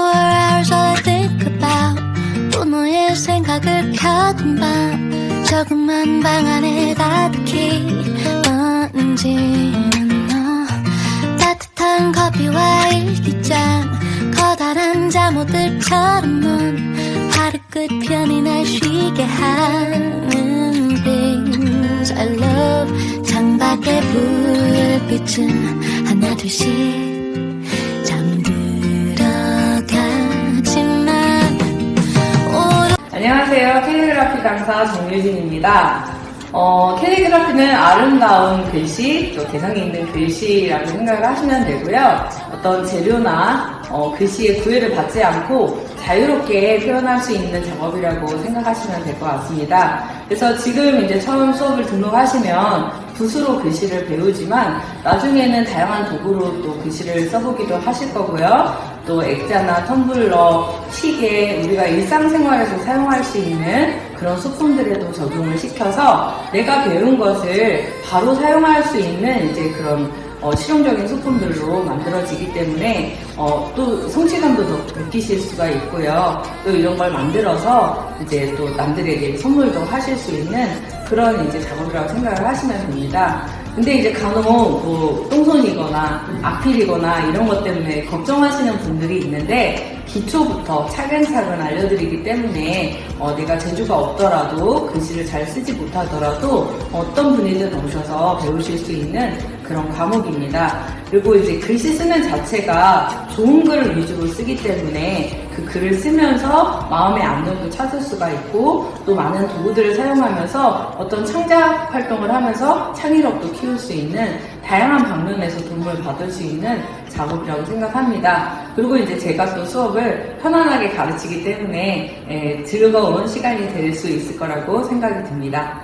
hours all I think about 또 너의 생각을 켜둔 밤. 조그만 방 안에 가득히 번지는 너 따뜻한 커피와 일기장 커다란 잠옷들처럼 넌 하루 끝편이 날 쉬게 하는 things I love 창밖의 불빛은 하나 둘씩 안녕하세요. 캘리그라피 강사 정유진입니다. 어, 캘리그라피는 아름다운 글씨, 또 개성이 있는 글씨라고 생각을 하시면 되고요. 어떤 재료나 어, 글씨의 구애를 받지 않고 자유롭게 표현할 수 있는 작업이라고 생각하시면 될 것 같습니다. 그래서 지금 이제 처음 수업을 등록하시면 붓으로 글씨를 배우지만 나중에는 다양한 도구로 또 글씨를 써보기도 하실 거고요. 또 액자나 텀블러, 시계, 우리가 일상생활에서 사용할 수 있는 그런 소품들에도 적용을 시켜서 내가 배운 것을 바로 사용할 수 있는 이제 그런 어, 실용적인 소품들로 만들어지기 때문에 어, 또 성취감도 더 느끼실 수가 있고요. 또 이런 걸 만들어서 이제 또 남들에게 선물도 하실 수 있는 그런 이제 작업이라고 생각을 하시면 됩니다. 근데 이제 간혹 뭐 똥손이거나 악필이거나 이런 것 때문에 걱정하시는 분들이 있는데 기초부터 차근차근 알려드리기 때문에 어, 내가 재주가 없더라도 글씨를 잘 쓰지 못하더라도 어떤 분이든 오셔서 배우실 수 있는 그런 과목입니다. 그리고 이제 글씨 쓰는 자체가 좋은 글을 위주로 쓰기 때문에 그 글을 쓰면서 마음의 안정도 찾을 수가 있고 또 많은 도구들을 사용하면서 어떤 창작 활동을 하면서 창의력도 키울 수 있는 다양한 방면에서 도움을 받을 수 있는 작업이라고 생각합니다. 그리고 이제 제가 또 수업을 편안하게 가르치기 때문에 에, 즐거운 시간이 될 수 있을 거라고 생각이 듭니다.